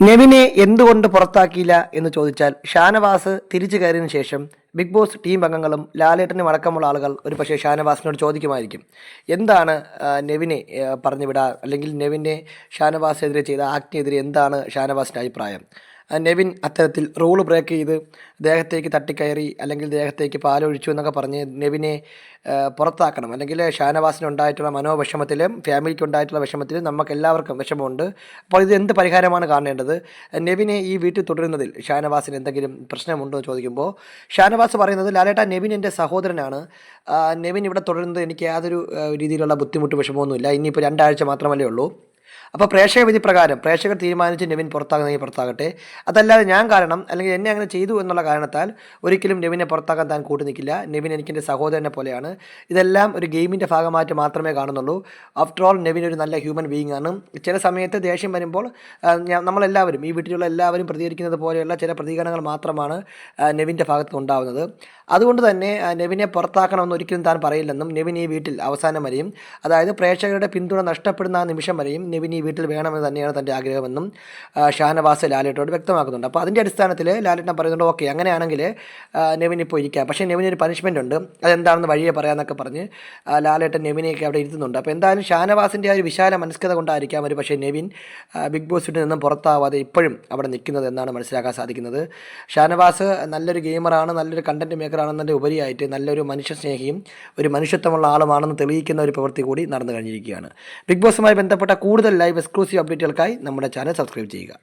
നെവിനെ എന്തുകൊണ്ട് പുറത്താക്കിയില്ല എന്ന് ചോദിച്ചാൽ ഷാനവാസ് തിരിച്ചു കയറിയതിനു ശേഷം ബിഗ് ബോസ് ടീം അംഗങ്ങളും ലാലേട്ടനും അടക്കമുള്ള ആളുകൾ ഒരു പക്ഷേ ഷാനവാസിനോട് ചോദിക്കുമായിരിക്കും. എന്താണ് നെവിനെ പറഞ്ഞുവിടാ? പറഞ്ഞു വിടാ അല്ലെങ്കിൽ നെവിനെ ഷാനവാസിനെതിരെ ചെയ്ത ആക്ടിനെതിരെ എന്താണ് ഷാനവാസിന്റെ അഭിപ്രായം? നെവിൻ അത്തരത്തിൽ റൂൾ ബ്രേക്ക് ചെയ്ത് ദേഹത്തേക്ക് തട്ടിക്കയറി അല്ലെങ്കിൽ ദേഹത്തേക്ക് പാലൊഴിച്ചു എന്നൊക്കെ പറഞ്ഞ് നെവിനെ പുറത്താക്കണം. അല്ലെങ്കിൽ ഷാനവാസിന് ഉണ്ടായിട്ടുള്ള മനോവിഷമത്തിലും ഫാമിലിക്ക് ഉണ്ടായിട്ടുള്ള വിഷമത്തിലും നമുക്ക് എല്ലാവർക്കും വിഷമമുണ്ട്. അപ്പോൾ ഇത് എന്ത് പരിഹാരമാണ് കാണേണ്ടത്? നെവിനെ ഈ വീട്ടിൽ തുടരുന്നതിൽ ഷാനവാസിന് എന്തെങ്കിലും പ്രശ്നമുണ്ടോ എന്ന് ചോദിക്കുമ്പോൾ? ഷാനവാസ് പറയുന്നത് ലാലേട്ട നെവിൻ എന്റെ സഹോദരനാണ്. നെവിൻ ഇവിടെ തുടരുന്നത് എനിക്ക് യാതൊരു രീതിയിലുള്ള ബുദ്ധിമുട്ട് വിഷമമൊന്നുമില്ല. ഇനിയിപ്പോൾ രണ്ടാഴ്ച മാത്രമല്ലേ ഉള്ളൂ. അപ്പോൾ പ്രേക്ഷക വിധി പ്രകാരം പ്രേക്ഷകർ തീരുമാനിച്ച് നെവിൻ പുറത്താകുന്നെങ്കിൽ പുറത്താകട്ടെ. അതല്ലാതെ ഞാൻ കാരണം അല്ലെങ്കിൽ എന്നെ അങ്ങനെ ചെയ്തു എന്നുള്ള കാരണത്താൽ ഒരിക്കലും നെവിനെ പുറത്താക്കാൻ താൻ കൂട്ടു നിൽക്കില്ല. നെവിൻ എനിക്ക് എന്റെ സഹോദരനെ പോലെയാണ്. ഇതെല്ലാം ഒരു ഗെയിമിന്റെ ഭാഗമായിട്ട് മാത്രമേ കാണുന്നുള്ളൂ. ആഫ്റ്റർ ഓൾ നെവിൻ ഒരു നല്ല ഹ്യൂമൻ ബീയിങ് ആണ്. ചില സമയത്ത് ദേഷ്യം വരുമ്പോൾ നമ്മളെല്ലാവരും ഈ വീട്ടിലുള്ള എല്ലാവരും പ്രതികരിക്കുന്നത് പോലെയുള്ള ചില പ്രതികരണങ്ങൾ മാത്രമാണ് നെവിന്റെ ഭാഗത്ത് ഉണ്ടാകുന്നത് അതുകൊണ്ട് തന്നെ നെവിനെ പുറത്താക്കണമെന്ന് ഒരിക്കലും താൻ പറയില്ലെന്നും നെവിൻ ഈ വീട്ടിൽ അവസാനം വരെയും അതായത് പ്രേക്ഷകരുടെ പിന്തുണ നഷ്ടപ്പെടുന്ന ആ നിമിഷം വരെയും നെവിൻ ഈ വീട്ടിൽ വേണമെന്ന് തന്നെയാണ് തന്റെ ആഗ്രഹമെന്നും ഷാനവാസ് ലാലേട്ടോട് വ്യക്തമാക്കുന്നുണ്ട്. അപ്പോൾ അതിന്റെ അടിസ്ഥാനത്തിൽ ലാലേട്ടൻ പറയുന്നുണ്ട് ഓക്കെ അങ്ങനെയാണെങ്കിൽ നെവിൻ ഇപ്പോൾ ഇരിക്കാം. പക്ഷേ നെവിന് ഒരു പനിഷ്മെന്റ് ഉണ്ട്. അതെന്താണെന്ന് വഴിയെ പറയാമെന്നൊക്കെ പറഞ്ഞ് ലാലേട്ടൻ നെവിനെയൊക്കെ അവിടെ ഇരുത്തുന്നുണ്ട്. അപ്പോൾ എന്തായാലും ഷാനവാസിന്റെ ആ ഒരു വിശാല മനസ്കത കൊണ്ടായിരിക്കാം ഒരു പക്ഷേ നെവിൻ ബിഗ് ബോസ് വീട്ടിൽ നിന്നും പുറത്താവാതെ ഇപ്പോഴും അവിടെ നിൽക്കുന്നത് എന്നാണ് മനസ്സിലാക്കാൻ സാധിക്കുന്നത്. ഷാനവാസ് നല്ലൊരു ഗെയിമറാണ് നല്ലൊരു കണ്ടന്റ് മേക്കറാണെന്നതിന്റെ ഉപരിയായിട്ട് നല്ലൊരു മനുഷ്യ സ്നേഹിയും ഒരു മനുഷ്യത്വമുള്ള ആളുമാണെന്ന് തെളിയിക്കുന്ന ഒരു പ്രവൃത്തി കൂടി നടന്നു കഴിഞ്ഞിരിക്കുകയാണ്. ബിഗ് ബോസുമായി ബന്ധപ്പെട്ട കൂടുതൽ എക്സ്ക്ലൂസീവ് അപ്ഡേറ്റുകൾക്കായി നമ്മുടെ ചാനൽ സബ്സ്ക്രൈബ് ചെയ്യുക.